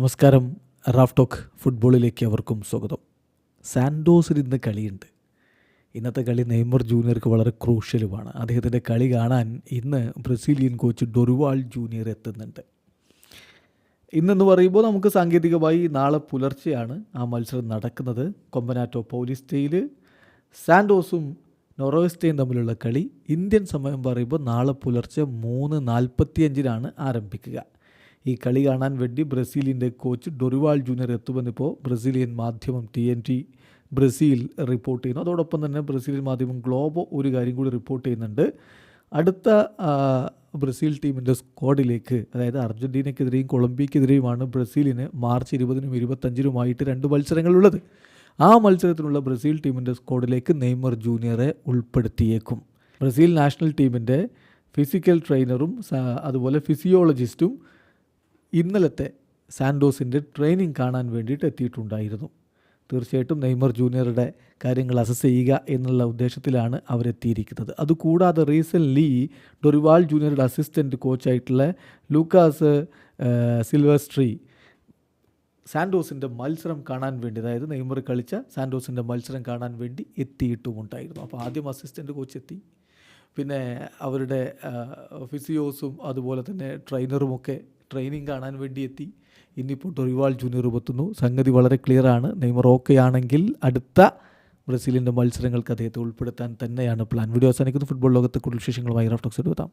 നമസ്കാരം Raf talk ഫുട്ബോളിലേക്ക് അവർക്കും സ്വാഗതം. സാൻഡോസിൽ ഇന്ന് കളിയുണ്ട്. ഇന്നത്തെ കളി നെയ്മർ ജൂനിയർക്ക് വളരെ ക്രൂഷ്യലുമാണ്. അദ്ദേഹത്തിന്റെ കളി കാണാൻ ഇന്ന് ബ്രസീലിയൻ കോച്ച് ഡൊറുവാൾ ജൂനിയർ എത്തുന്നുണ്ട്. ഇന്നെന്ന് പറയുമ്പോൾ നമുക്ക് സാങ്കേതികമായി നാളെ പുലർച്ചെയാണ് ആ മത്സരം നടക്കുന്നത്. കൊമ്പനാറ്റോ പൗലിസ്റ്റയിൽ സാൻഡോസും നൊറോസ്റ്റയും തമ്മിലുള്ള കളി. ഇന്ത്യൻ സമയം പറയുമ്പോൾ നാളെ പുലർച്ചെ മൂന്ന് നാൽപ്പത്തിയഞ്ചിനാണ് ആരംഭിക്കുക. ഈ കളി കാണാൻ വേണ്ടി ബ്രസീലിന്റെ കോച്ച് ഡൊറിവാൾ ജൂനിയർ എത്തുമെന്നിപ്പോൾ ബ്രസീലിയൻ മാധ്യമം T N T Brazil report ചെയ്യുന്നു. അതോടൊപ്പം തന്നെ ബ്രസീലിയൻ മാധ്യമം ഗ്ലോബോ ഒരു കാര്യം കൂടി റിപ്പോർട്ട് ചെയ്യുന്നുണ്ട്. അടുത്ത ബ്രസീൽ ടീമിന്റെ സ്ക്വാഡിലേക്ക് അതായത് അർജന്റീനയ്ക്കെതിരെയും കൊളംബിയക്കെതിരെയുമാണ് ബ്രസീലിന് മാർച്ച് ഇരുപതിനും ഇരുപത്തഞ്ചിനുമായിട്ട് രണ്ട് മത്സരങ്ങളുള്ളത്. ആ മത്സരത്തിനുള്ള ബ്രസീൽ ടീമിന്റെ സ്ക്വാഡിലേക്ക് നെയ്മർ ജൂനിയറെ ഉൾപ്പെടുത്തിയേക്കും. ബ്രസീൽ നാഷണൽ ടീമിന്റെ ഫിസിക്കൽ ട്രെയിനറും അതുപോലെ ഫിസിയോളജിസ്റ്റും ഇന്നലത്തെ സാൻഡോസിന്റെ ട്രെയിനിങ് കാണാൻ വേണ്ടിയിട്ട് എത്തിയിട്ടുണ്ടായിരുന്നു. തീർച്ചയായിട്ടും നെയ്മർ ജൂനിയറുടെ കാര്യങ്ങൾ അസസ് ചെയ്യുക എന്നുള്ള ഉദ്ദേശത്തിലാണ് അവരെത്തിയിരിക്കുന്നത്. അതുകൂടാതെ റീസെന്റ്ലി ഡൊറിവാൾ ജൂനിയറുടെ അസിസ്റ്റന്റ് കോച്ചായിട്ടുള്ള ലൂക്കാസ് സിൽവർസ്ട്രീ സാൻഡോസിന്റെ മത്സരം കാണാൻ വേണ്ടി അതായത് നെയ്മർ കളിച്ച സാൻഡോസിന്റെ മത്സരം കാണാൻ വേണ്ടി എത്തിയിട്ടുമുണ്ടായിരുന്നു. അപ്പോൾ ആദ്യം അസിസ്റ്റന്റ് കോച്ച് എത്തി. പിന്നെ അവരുടെ ഫിസിയോസും അതുപോലെ തന്നെ ട്രെയിനറുമൊക്കെ ട്രെയിനിങ് കാണാൻ വേണ്ടി എത്തി. ഇന്നിപ്പോൾ ടൊറിവാൾ ജൂനിയർ എത്തുന്നു സംഗതി വളരെ ക്ലിയറാണ് നെയ്മർ ഓക്കെ ആണെങ്കിൽ അടുത്ത ബ്രസീലിന്റെ മത്സരങ്ങൾക്ക് അദ്ദേഹത്തെ ഉൾപ്പെടുത്താൻ തന്നെയാണ് പ്ലാൻ വീഡിയോ അവസാനിക്കുന്നു. ഫുട്ബോൾ ലോകത്തെ കൂടുതൽ വിശേഷങ്ങളുമായി റഫ്റ്റോക്സ് എടുത്താം.